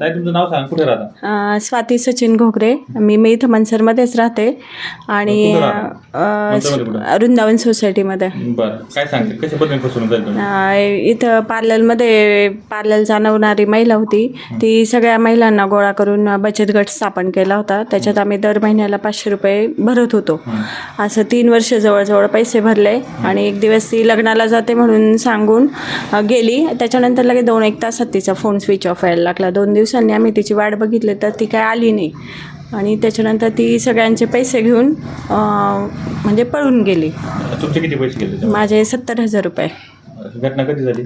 ताई तुमचं नाव सांग. कुठे राहता? अ, स्वाती सचिन घोगरे. मी मी इथं मनसरमध्येच राहते. आणि कुठं अ, राहता? कोणत्यामध्ये कुठं? वृंदावन सोसायटीमध्ये. बरं. काय सांगते? कशा पद्धतीने फसवणूक झाली तुम्ही? अ, इथं पार्लरमध्ये पार्लर जाणवणारी महिला होती. ती सगळ्या महिलांना गोळा करून बचत गट स्थापन केला होता. त्याच्यात आम्ही दर महिन्याला पाचशे रुपये भरत होतो. असं तीन वर्ष जवळजवळ पैसे भरले. आणि एक दिवस ती लग्नाला जाते म्हणून सांगून अ, गेली. त्याच्यानंतर लगेच दोन एक तासात तिचा फोन स्विच ऑफ व्हायला लागला. दोन दिवसांनी आम्ही तिची वाट बघितली तर ती काय आली नाही. आणि त्याच्यानंतर ती सगळ्यांचे पैसे घेऊन म्हणजे पळून गेली. तुमचे किती पैसे गेले? माझे सत्तर हजार रुपये. घटना कधी झाली?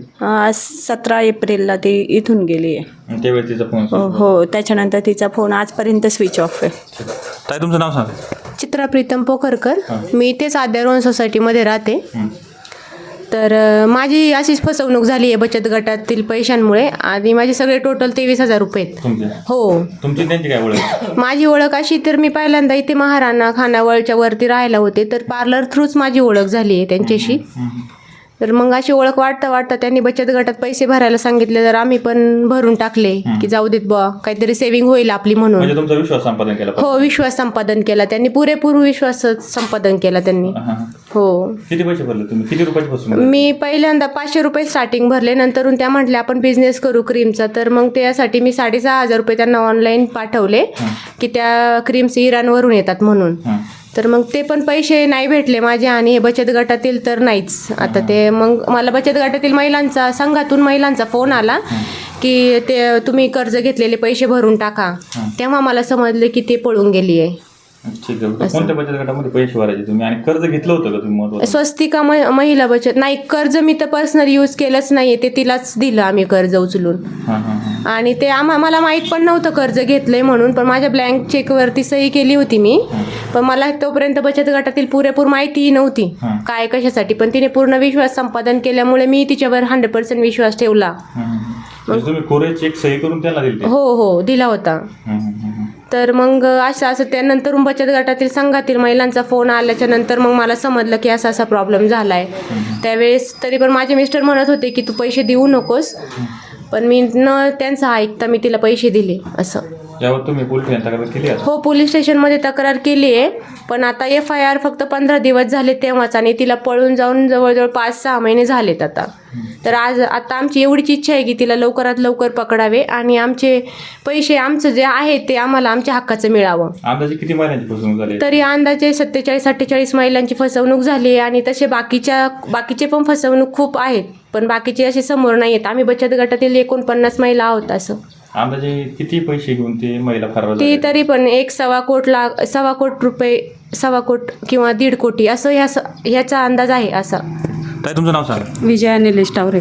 सतरा एप्रिलला ती इथून गेली आहे. आणि त्यावेळी तिचा फोन हो हो त्याच्यानंतर तिचा फोन आजपर्यंत स्विच ऑफ आहे. ताई तुमचं नाव सांगा. चित्रा प्रीतम पोखरकर. मी इथेच आद्यारोहण सोसायटीमध्ये राहते. तर माझी अशीच फसवणूक झाली आहे बचत गटातील पैशांमुळे. आणि माझे सगळे टोटल तेवीस हजार रुपये आहेत. हो. तुमची त्यांची काय ओळख? माझी ओळख अशी तर मी पहिल्यांदा इथे महाराणा खानावळच्या वरती राहायला होते तर पार्लर थ्रूच माझी ओळख झाली आहे त्यांच्याशी. तर मग अशी ओळख वाटता वाटता त्यांनी बचत गटात पैसे भरायला सांगितले तर आम्ही पण भरून टाकले की जाऊ देत बुवा काहीतरी सेव्हिंग होईल आपली म्हणून. म्हणजे तुमचा विश्वास संपादन केला हो विश्वास संपादन केला त्यांनी पुरेपूर विश्वास संपादन केला त्यांनी. हां, हां. हो. किती पैसे भरले तुम्ही? किती रुपयाची झाली? मी पहिल्यांदा पाचशे रुपये स्टार्टिंग भरले नंतरून त्या म्हटल्या आपण बिझनेस करू क्रीमचा तर मग त्यासाठी मी साडेसहा हजार रुपये त्यांना ऑनलाईन पाठवले की त्या क्रीम्स इराणवरून येतात म्हणून. तर मग ते पण पैसे नाही भेटले माझे आणि हे बचत गटातील तर नाहीच. आता ते मग मला बचत गटातील महिलांचा संघातून महिलांचा फोन आला की ते तुम्ही कर्ज घेतलेले पैसे भरून टाका. तेव्हा मला समजले की ते पळून गेली आहे ठीक आहे कोणत्या बचत गटामध्ये पैसे भरायचे तुम्ही? आणि कर्ज घेतलं होतं का तुम्ही महत्वाचं? स्वस्तिका म महिला बचत? नाही कर्ज मी तर पर्सनल यूज केलंच नाही ते तिलाच दिलं आम्ही कर्ज उचलून. हां हां हां. आणि ते आम्हा मला माहीत पण नव्हतं कर्ज घेतलंय म्हणून पण माझ्या ब्लँक चेकवरती सही केली होती मी. पण मला तोपर्यंत बचत गटातील पुरेपूर माहितीही नव्हती हं. काय कशासाठी. पण तिने पूर्ण विश्वास संपादन केल्यामुळे मी तिच्यावर हंड्रेड पर्सेंट विश्वास ठेवला. हं, हं. म्हणजे तुम्ही कोरे चेक सही करून त्याला दिले हो हो दिला होता. तर मग असं असं त्यानंतर बचत गटातील संघातील महिलांचा फोन आल्याच्यानंतर मग मला समजलं की असा असा प्रॉब्लेम झाला आहे त्यावेळेस तरी पण माझे मिस्टर म्हणत होते की तू पैसे देऊ नकोस पण मी न त्यांचं ऐकता मी तिला पैसे दिले असं. यावर तुम्ही पोलीस तक्रार केली आहे हो पोलीस स्टेशनमध्ये तक्रार केली आहे. पण आता एफ आय आर फक्त पंधरा दिवस झाले तेव्हाच आणि तिला पळून जाऊन जवळजवळ पाच सहा महिने झालेत आता. तर आज आता आमची एवढीच इच्छा आहे की तिला लवकरात लवकर पकडावे आणि आमचे पैसे आमचं जे आहे ते आम्हाला आमच्या हक्काचं मिळावं. अंदाजे किती महिन्यांची फसवणूक झाली तरी अंदाजे सत्तेचाळीस अठ्ठेचाळीस महिलांची फसवणूक झाली आहे आणि तसे बाकीच्या बाकीचे पण फसवणूक खूप आहेत. पण बाकीचे असे समोर नाही आहेत. आम्ही बचत गटातील एकोणपन्नास महिला आहोत असं. अंदाजे किती पैसे घेऊन ते महिला फरार ती? तरी पण एक सव्वा कोट लाख सव्वा कोट रुपये सव्वा कोट किंवा दीड कोटी असं ह्या ह्याचा अंदाज आहे असा ताई तुमचं नाव सांगा विजया निलेश टावरे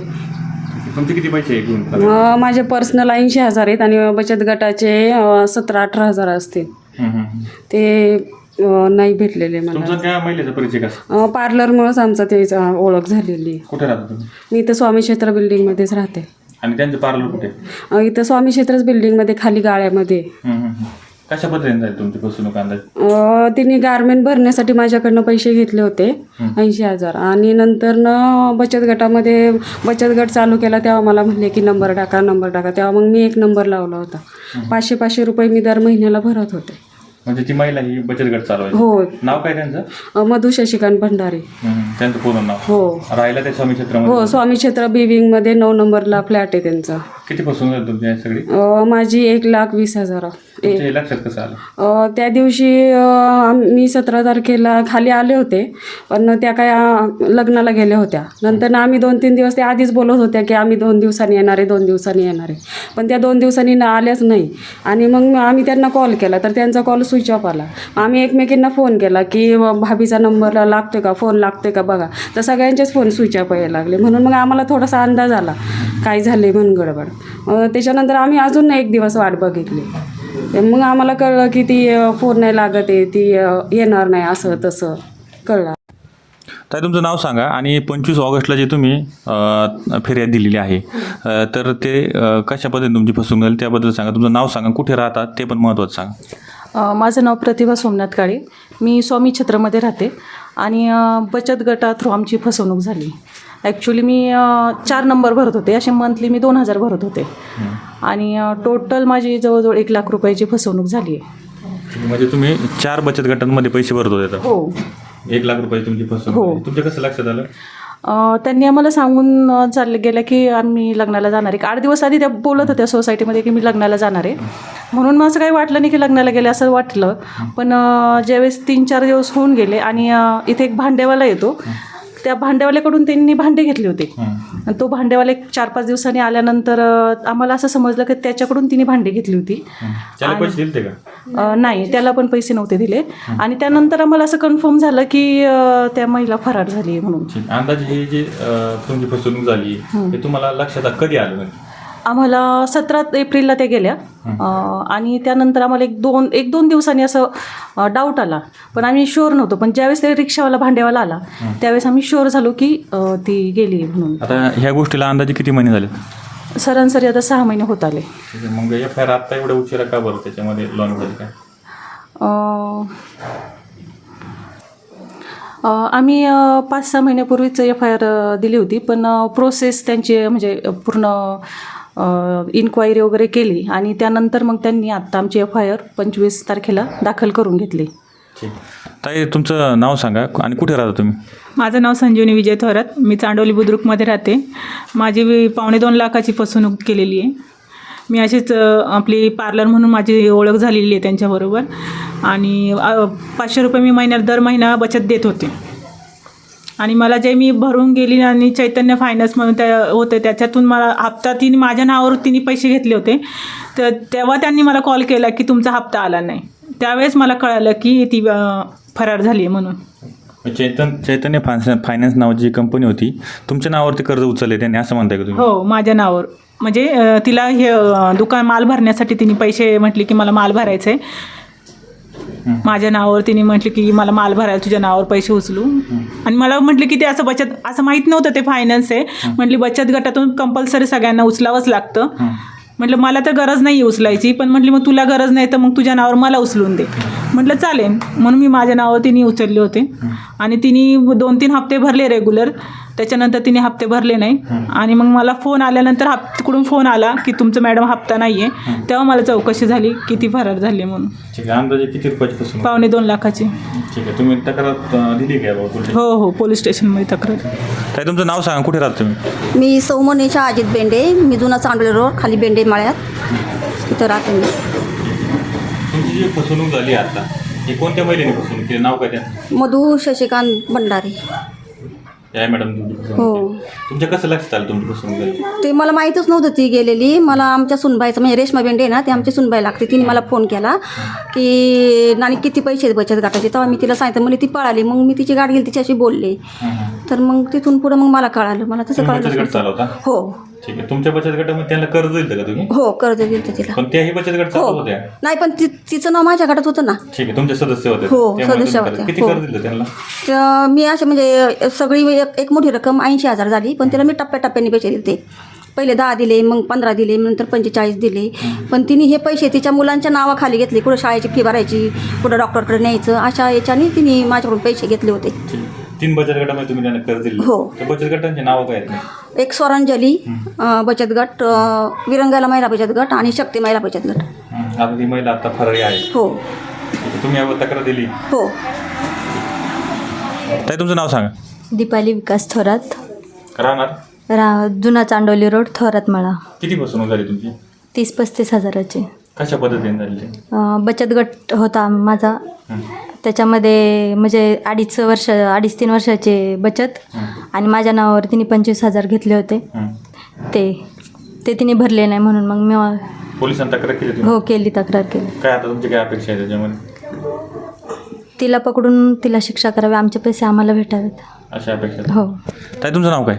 तुमचे किती पैसे घेऊन फरार? अं, माझे पर्सनल ऐंशी हजार आहेत आणि बचत गटाचे सतरा अठरा हजार असतील हं, हं, हं. ते अं, नाही भेटलेले मला तुमचा त्या महिलेचा परिचय कसा अं, पार्लरमुळंच आमचा त्याचा ओळख झालेली आहे. कुठे राहता तुम्ही मी इथं स्वामी क्षेत्र बिल्डिंगमध्येच राहते आणि त्यांचं पार्लर कुठे? अं, इथं स्वामी क्षेत्रच बिल्डिंगमध्ये खाली गाळ्यामध्ये. कशा पद्धतीने झाली तुमची फसवणूक अंदाज? अं, तिने गारमेंट भरण्यासाठी माझ्याकडनं पैसे घेतले होते ऐंशी हजार. आणि नंतर न बचत गटामध्ये बचत गट चालू केला तेव्हा मला म्हणले की नंबर टाका नंबर टाका. तेव्हा मग मी एक नंबर लावला होता. पाचशे पाचशे रुपये मी दर महिन्याला भरत होते. म्हणजे ती महिला ही बचत गट चालवायची. हो. नाव काय त्यांचं? अं, मधु शशिकांत भंडारी. त्यांचं पूर्ण नाव. हो. राहिला त्या स्वामी क्षेत्रामध्ये? हो स्वामी क्षेत्र बिविंगमध्ये नऊ नंबरला फ्लॅट आहे त्यांचा. किती तुमची ही सगळी? अं, माझी एक लाख वीस हजार. तुमच्या हे लक्षात कसं आलं? अं, त्या दिवशी अं, मी सतरा तारखेला खाली आले होते. पण त्या काय अं, लग्नाला गेल्या होत्या. नंतर ना आम्ही दोन तीन दिवस त्या आधीच बोलत होत्या की आम्ही दोन दिवसांनी येणार आहे दोन दिवसांनी येणार आहे. पण त्या दोन दिवसांनी ना आल्याच नाही. आणि मग आम्ही त्यांना कॉल केला. तर त्यांचा कॉल स्विच ऑफ आला. आम्ही एकमेकींना फोन केला की व भाभीचा नंबर लागतोय का? फोन लागतोय का? बघा. तर सगळ्यांचेच फोन स्विच ऑफ यायला लागले. म्हणून मग आम्हाला थोडासा अंदाज आला. काय झाले म्हणून गडबड. त्याच्यानंतर आम्ही अजून एक दिवस वाट बघितली. मग आम्हाला कळलं की ती फोन नाही लागत आहे ती येणार नाही असं तसं कळलं. ताई तुमचं नाव सांगा. आणि पंचवीस ऑगस्टला जे तुम्ही फिर्याद दिलेली आहे तर ते कशा पद्धतीने तुमची फसवणूक झाली त्याबद्दल सांगा. तुमचं नाव सांगा. कुठे राहतात ते पण महत्त्वाचं सांगा. माझं नाव प्रतिभा सोमनाथ काळे. मी स्वामी छत्रमध्ये राहते. आणि बचत गटा थ्रू आमची फसवणूक झाली. ॲक्च्युली मी चार नंबर भरत होते. असे मंथली मी दोन हजार भरत होते. आणि टोटल माझी जवळजवळ एक लाख रुपयाची फसवणूक झाली आहे. म्हणजे तुम्ही चार बचत गटांमध्ये पैसे भरत होते हो. एक लाख रुपये तुमची फसवणूक हो. तुमच्या कसं लक्षात आलं? त्यांनी आम्हाला सांगून चालले गेलं की आम्ही लग्नाला जाणार आहे. आठ दिवस आधी त्या बोलत होत्या सोसायटीमध्ये की मी लग्नाला जाणार आहे. म्हणून मग असं काही वाटलं नाही की लग्नाला गेले असं वाटलं. पण ज्यावेळेस तीन चार दिवस होऊन गेले आणि इथे एक भांडेवाला येतो. त्या भांडेवाल्याकडून त्यांनी भांडे घेतले होते. आणि तो भांडेवाला चार पाच दिवसांनी आल्यानंतर आम्हाला असं समजलं की त्याच्याकडून तिने भांडे घेतली होती. त्याला पैसे दिले का? नाही त्याला पण पैसे नव्हते दिले. आणि त्यानंतर आम्हाला असं कन्फर्म झालं की त्या महिला फरार झाली म्हणून. अंदाजे ही जी तुमची फसवणूक झाली हे. तुम्हाला लक्षात कधी आलं आम्हाला सतरा एप्रिलला त्या गेल्या. आणि त्यानंतर आम्हाला एक दोन एक दोन दिवसांनी असं डाऊट आला. पण आम्ही शुअर नव्हतो. पण ज्यावेळेस ते रिक्षावाला भांडेवाला आला त्यावेळेस आम्ही शुअर झालो की ती गेली म्हणून. आता ह्या गोष्टीला अंदाजे किती महिने झाले? सरासरी आता सहा महिने होत आले. मग एफ आय आर आत्ता एवढ्या उशिरा का बरं त्याच्यामध्ये लॉन काय? आम्ही पाच सहा महिन्यापूर्वीच एफ आय आर दिली होती. पण प्रोसेस त्यांची म्हणजे पूर्ण इन्क्वायरी वगैरे केली आणि त्यानंतर मग त्यांनी आत्ता आमची एफ आय आर पंचवीस तारखेला दाखल करून घेतली. ताई तुमचं नाव सांगा आणि कुठे राहता तुम्ही? माझं नाव संजीवनी विजय थोरात. मी चांडोली बुद्रुकमध्ये राहते. माझी वी- पावणे दोन लाखाची फसवणूक केलेली आहे. मी अशीच आपली पार्लर म्हणून माझी ओळख झालेली आहे त्यांच्याबरोबर. आणि पाचशे रुपये मी महिन्याला दर महिना बचत देत होते. आणि मला जे मी भरून गेली आणि चैतन्य फायनान्स म्हणून त्या होते त्याच्यातून मला हप्ता तिने माझ्या नावावर तिने पैसे घेतले होते. तर तेव्हा त्यांनी मला कॉल केला की तुमचा हप्ता आला नाही. त्यावेळेस मला कळालं की ती फरार झाली आहे म्हणून चैतन चैतन्य फायनान्स फायनान्स नावाची जी कंपनी होती तुमच्या नावावरती कर्ज उचलले त्यांनी असं म्हणताय का तुम्ही? हो माझ्या नावावर. म्हणजे तिला हे दुकान माल भरण्यासाठी तिने पैसे म्हटले की मला माल भरायचे माझ्या नावावर तिने म्हटले की मला माल भरायला तुझ्या नावावर पैसे उचलू. आणि मला म्हटले की ते असं बचत असं माहीत नव्हतं ते फायनान्स आहे म्हटली बचत गटातून कंपल्सरी सगळ्यांना उचलावंच लागतं. म्हटलं मला तर गरज नाही उचलायची पण म्हटली मग तुला गरज नाही तर मग तुझ्या नावावर मला उचलून दे. म्हटलं चालेल. म्हणून मी माझ्या नावावर तिने उचलले होते. आणि तिने दोन तीन हप्ते भरले रेग्युलर त्याच्यानंतर तिने हप्ते भरले नाही. आणि मग मला फोन आल्यानंतर हप तिकडून फोन आला की तुमचं मॅडम हप्ता नाही आहे तेव्हा मला चौकशी झाली की ती फरार झाली म्हणून. ठीक आहे अंदाजे किती रुपयाची फसवणूक पावणे दोन लाखाची. ठीक आहे तुम्ही तक्रार दिली काय हो हो पोलीस स्टेशनमध्ये तक्रार. ताई तुमचं नाव सांगा कुठे राहता तुम्ही? मी सौमनेच्या अजित बेंडे मी जुना चांडोली रोड खाली बेंडे माळ्यात. इथं राहते मी. तुमची जी फसवणूक झाली आता ही कोणत्या महिलेने फसवणूक केली? नाव काय त्या मधू शशिकांत भंडारे. मॅडम तुमची हो? तुमच्या कसं लक्षात आलं तुमची फसवणूक झाली ते मला माहीतच नव्हतं ती गेलेली. मला आमच्या सुनबाईचं म्हणजे रेश्मा बेंडे आहे ना ते आमची सुनबाई लागते तिने मला फोन केला की नानी किती पैसे आहेत बचत गटाचे? तेव्हा मी तिला सांगितलं म्हणजे ती पळाली. मग मी तिची गाडी गेली तिच्याशी बोलले. तर मग तिथून पुढं मग मला कळालं. मला तसं तुम्ही बचत गट कळलं चालवता? हो. ठीक आहे. तुमच्या बचत गटामध्ये त्यांना कर्ज दिलं का तुम्ही? हो कर्ज दिलं तिला. पण त्याही बचत गट चालवत हो. होत्या? नाही पण ति तिचं नाव माझ्या गटात होतं ना. ठीक आहे तुमचे सदस्य होते हो, त्यामुळे सदस्य तुम्ही होते. कर्ज- किती हो. कर्ज दिलं त्यांना? तर मी असे म्हणजे सगळी एक एक मोठी रक्कम ऐंशी हजार झाली पण त्याला मी टप्प्याटप्प्याने पैसे दिले. पहिले दहा दिले मग पंधरा दिले नंतर पंचेचाळीस दिले. पण तिने हे पैसे तिच्या मुलांच्या नावाखाली घेतले. कुठं शाळेची फी भरायची कुठं डॉक्टरकडे न्यायचं अशा याच्याने तिने माझ्याकडून पैसे घेतले होते. ठीक. तीन बचत गटामध्ये तुम्ही त्यांना कर्ज दिले. हो. बचत गटांचे नाव काय आहेत एक स्वरांजली अं, बचत गट अं, विरंगाला महिला बचत गट आणि शक्ती महिला बचत गट. हं. आता ती महिला आता फरारी आहे हो. तुम्ही यावर तक्रार दिली. हो. ताई तुमचं नाव सांगा. दीपाली विकास थोरात. राहणार? रा जुना चांडोली रोड थोरात मळा. किती फसवणूक झाली तुमची? तीस पस्तीस हजाराची. कशा पद्धतीने झाली ते? अं, बचत गट होता माझा. त्याच्यामध्ये म्हणजे अडीच वर्ष अडीच तीन वर्षाचे बचत. आणि माझ्या नावावर तिने पंचवीस हजार घेतले होते. हं. ते ते तिने भरले नाही म्हणून मग मी पोलिसांनी तक्रार केली तुम्ही हो केली तक्रार केली. काय आता तुमची काय अपेक्षा आहे त्याच्यामध्ये? तिला पकडून तिला शिक्षा करावी आमचे पैसे आम्हाला भेटावेत. अशा अपेक्षा. हो. ताई तुमचं नाव काय?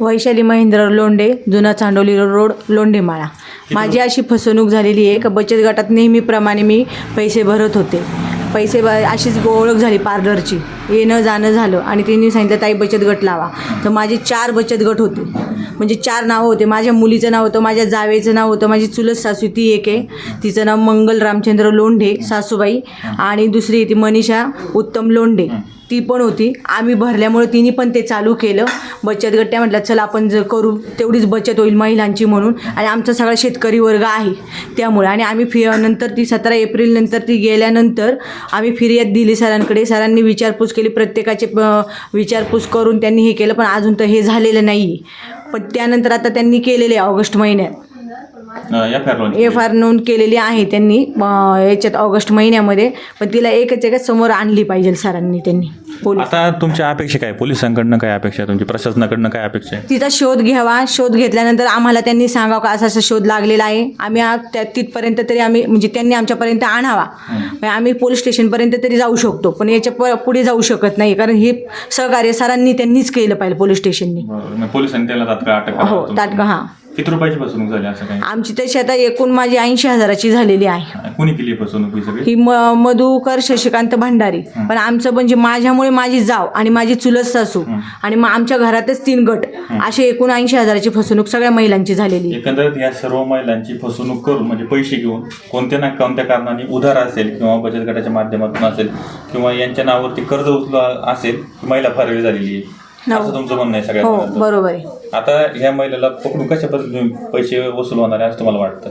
वैशाली महेंद्र लोंढे जुना चांडोली रोड लोंढेमाळा माझी अशी फसवणूक झालेली आहे का बचत गटात नेहमीप्रमाणे मी पैसे भरत होते. पैसे ब अशीच ओळख झाली पार्लरची. येणं जाणं झालं आणि तिने सांगितलं ताई बचत गट लावा. तर माझे चार बचत गट होते. म्हणजे चार नावं होते. माझ्या मुलीचं नाव होतं माझ्या जावेचं नाव होतं माझी चुलत सासू ती एक आहे. तिचं नाव मंगल रामचंद्र लोंढे सासूबाई. आणि दुसरी ती मनीषा उत्तम लोंढे. ती पण होती. आम्ही भरल्यामुळे तिने पण ते चालू केलं. बचत गट त्या म्हटलं चला आपण जर करू तेवढीच बचत होईल महिलांची म्हणून. आणि आमचा सगळा शेतकरी वर्ग आहे त्यामुळे. आणि आम्ही फि नंतर ती सतरा एप्रिल नंतर ती गेल्यानंतर आम्ही फिर्याद दिली सरांकडे. सरांनी विचारपूस केली प्रत्येकाचे विचारपूस करून त्यांनी हे केलं पण अजून तर हे झालेलं नाही पण त्यानंतर आता त्यांनी केलेले आहे ऑगस्ट महिन्यात. F R launch F R नोंद केलेली आहे त्यांनी याच्यात ऑगस्ट महिन्यामध्ये. पण तिला एकच एकच समोर आणली पाहिजे सरांनी त्यांनी. पोलीस. आता तुमच्या अपेक्षा काय? पोलिसांकडनं काय अपेक्षा आहे तुमची? प्रशासनाकडनं काय अपेक्षा आहे? तिचा शोध घ्यावा. शोध घेतल्यानंतर आम्हाला त्यांनी सांगावं का असा असा शोध लागलेला आहे. आम्ही आ- त्या तिथपर्यंत तरी आम्ही म्हणजे त्यांनी आमच्यापर्यंत आणावा. म्हणजे आम्ही पोलीस स्टेशनपर्यंत तरी जाऊ शकतो पण याच्या प पुढे जाऊ शकत नाही. कारण हे सहकार्य सरांनी त्यांनीच केलं पाहिजे पोलीस स्टेशननी. बरोबर. मग पोलिसांनी त्याला तात्काळ अटक हो. ताटका हां. किती रुपयाची फसवणूक झाली असं काही? आमची तशी आता एकूण माझी ऐंशी हजाराची झालेली आहे. कोणी केली फसवणूक ही सगळी? ही म मधुकर शशिकांत भंडारी. पण आमचं म्हणजे माझ्यामुळे माझी जाव आणि माझी चुलत सासू आणि मग आमच्या घरातच तीन गट असे एकूण ऐंशी हजाराची फसवणूक सगळ्या महिलांची झालेली आहे. एकंदरीत या सर्व महिलांची फसवणूक करून म्हणजे पैसे घेऊन कोणत्या ना कोणत्या कारणाने उधार असेल किंवा बचत गटाच्या माध्यमातून असेल किंवा यांच्या नावावरती कर्ज उचल असेल ही महिला फार वेळ झालेली आहे. असं तुमचं म्हणणं आहे हो सगळ्यात बरोबर आहे. आता ह्या महिलेला पकडून कशा पद्धतीने पैसे वसूल होणार आहे असं तुम्हाला वाटतं?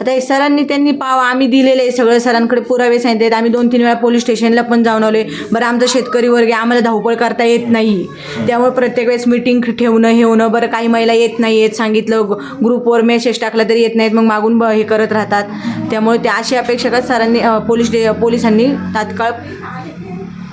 आता हे सरांनी त्यांनी पाव आम्ही दिलेले आहे सगळं. सरांकडे पुरावे सांगितले आम्ही दोन तीन वेळा पोलीस स्टेशनला पण जाऊन आलोय. बरं आमचा शेतकरी वर्ग आहे. आम्हाला धावपळ करता येत नाही. त्यामुळे प्रत्येक वेळेस मिटिंग ठेवणं हे होणं. बरं काही महिला येत नाही. येत सांगितलं ग्रुपवर मेसेज टाकला तरी येत नाहीत. मग मागून ब- हे करत राहतात. त्यामुळे त्या अशी अपेक्षा का सरांनी अं, पोलीस स्टे- पोलिसांनी तात्काळ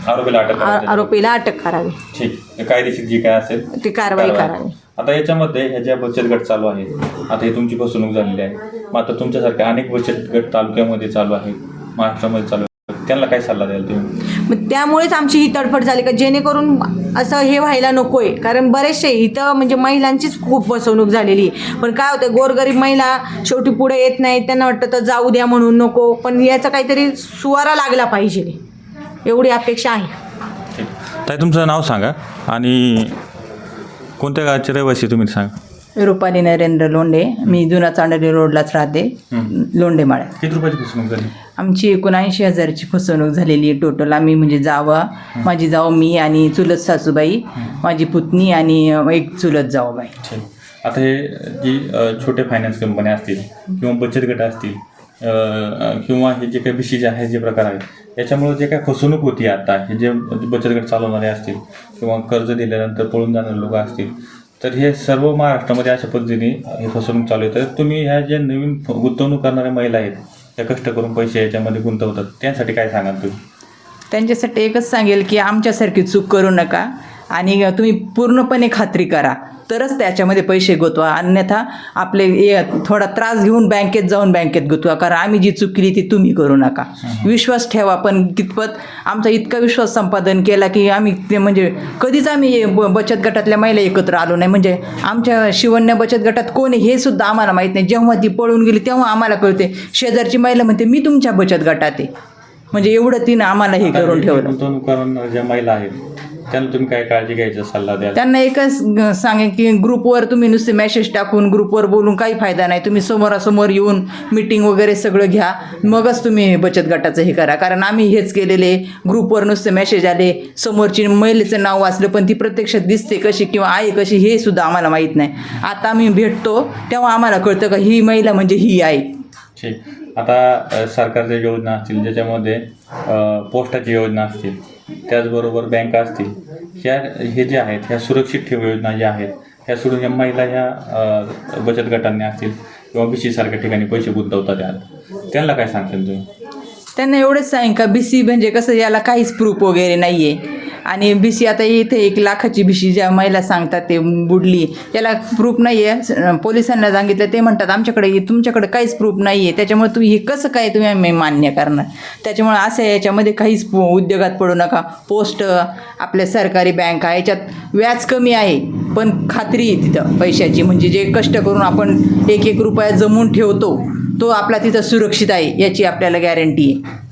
आरोपीला अटक आ- करायची. आरोपीला अटक करावी. ठीक. कायदेशीर जी काय असेल ती कारवाई करावी. आता याच्यामध्ये ह्या ज्या बचत गट चालू आहेत आता हे तुमची फसवणूक झालेली आहे. मात्र तुमच्यासारख्या अनेक बचत गट तालुक्यामध्ये चालू आहेत महाराष्ट्रामध्ये चालू आहेत त्यांना काय सल्ला द्याल तुम्ही? मग त्यामुळेच आमची ही तडफड झाली का जेणेकरून असं हे व्हायला नको आहे कारण बरेचसे इथं म्हणजे महिलांचीच खूप फसवणूक झालेली. आहे पण काय होतं गोरगरीब महिला शेवटी पुढे येत नाही त्यांना वाटतं तर जाऊ द्या म्हणून नको. पण याचा काहीतरी सुवारा लागला पाहिजे. एवढी अपेक्षा आहे. ताई तुमचं नाव सांगा आणि कोणत्या गावचे रहिवासी तुम्ही सांगा. रुपाली नरेंद्र लोंढे. मी जुना चांडली रोडलाच राहते. लोंढे माळ्या किती रुपयाची फसवणूक झाली? आमची एकोणऐंशी हजाराची फसवणूक झालेली आहे टोटल आम्ही म्हणजे जावा. माझी जाव मी आणि चुलत सासूबाई. माझी पुतणी आणि एक चुलत जावबाई. आता हे जी अ, छोटे फायनान्स कंपन्या असतील किंवा बचत गट असतील किंवा हे जे काही बिशी आहे जे प्रकार आहेत याच्यामुळे जे काही फसवणूक होती आता हे जे बचत गट चालवणारे असतील किंवा कर्ज दिल्यानंतर पळून जाणारे लोक असतील तर हे सर्व महाराष्ट्रामध्ये अशा पद्धतीने हे फसवणूक चालू आहे. तर तुम्ही ह्या ज्या नवीन गुंतवणूक करणाऱ्या महिला आहेत त्या कष्ट करून पैसे याच्यामध्ये गुंतवतात त्यासाठी काय सांगाल तुम्ही? त्यांच्यासाठी एकच सांगेल की आमच्यासारखी चूक करू नका आणि तुम्ही पूर्णपणे खात्री करा. तरच त्याच्यामध्ये पैसे गुंतवा. अन्यथा आपले थोडा त्रास घेऊन बँकेत जाऊन बँकेत गुंतवा. कारण आम्ही जी चूक केली ती तुम्ही करू नका. विश्वास ठेवा. पण कितपत आमचा इतका विश्वास संपादन केला की आम्ही ते म्हणजे कधीच आम्ही बचत गटातल्या महिला एकत्र आलो नाही. म्हणजे आमच्या शिवण्या बचत गटात कोण हे सुद्धा आम्हाला माहीत नाही. जेव्हा ती पळून गेली तेव्हा आम्हाला कळते. शेजारची महिला म्हणते मी तुमच्या बचत गटात आहे. म्हणजे एवढं तिनं आम्हाला हे करून ठेवलं. ज्या महिला आहेत त्यांना तुम्ही काय काळजी घ्यायचा सल्ला द्याल? त्यांना एकच सांगेन की ग्रुपवर तुम्ही नुसते मेसेज टाकून ग्रुपवर बोलून काही फायदा नाही. तुम्ही समोरासमोर येऊन मीटिंग वगैरे सगळं घ्या. मगच तुम्ही बचत गटाचं हे करा. कारण आम्ही हेच केलेले. ग्रुपवर नुसते मेसेज आले. समोरची महिलेचं नाव वाचलं पण ती प्रत्यक्षात दिसते कशी किंवा आहे कशी हे सुद्धा आम्हाला माहीत नाही. आता आम्ही भेटतो तेव्हा आम्हाला कळतं का ही महिला म्हणजे ही आहे ठीक. आता अ, सरकारच्या योजना असतील ज्याच्यामध्ये अ, पोस्टाची योजना असतील त्याचबरोबर बँका असतील ह्या हे जे आहेत ह्या सुरक्षित ठेव योजना ज्या आहेत ह्या सोडून ह्या महिला ह्या बचत गटांनी असतील किंवा बी सारख्या ठिकाणी पैसे गुंतवतात त्यात त्यांना काय सांगतील तुम्ही? त्यांना एवढंच सांगेन का बी सी म्हणजे कसं याला काहीच प्रूफ वगैरे नाही आहे आणि बी सी आता इथे एक लाखाची भिशी ज्या महिला सांगतात ते बुडली त्याला प्रूफ नाही आहे पोलिसांना सांगितलं ते म्हणतात आमच्याकडे तुमच्याकडे काहीच प्रूफ नाही आहे त्याच्यामुळे तुम्ही हे कसं काय तुम्ही आम्ही मान्य करणार? त्याच्यामुळे असं याच्यामध्ये काहीच उद्योगात पडू नका. पोस्ट आपल्या सरकारी बँका याच्यात व्याज कमी आहे पण खात्री आहे तिथं पैशाची. म्हणजे जे कष्ट करून आपण एक एक रुपया जमून ठेवतो तो आपला तिथं सुरक्षित आहे याची आपल्याला गॅरंटी आहे.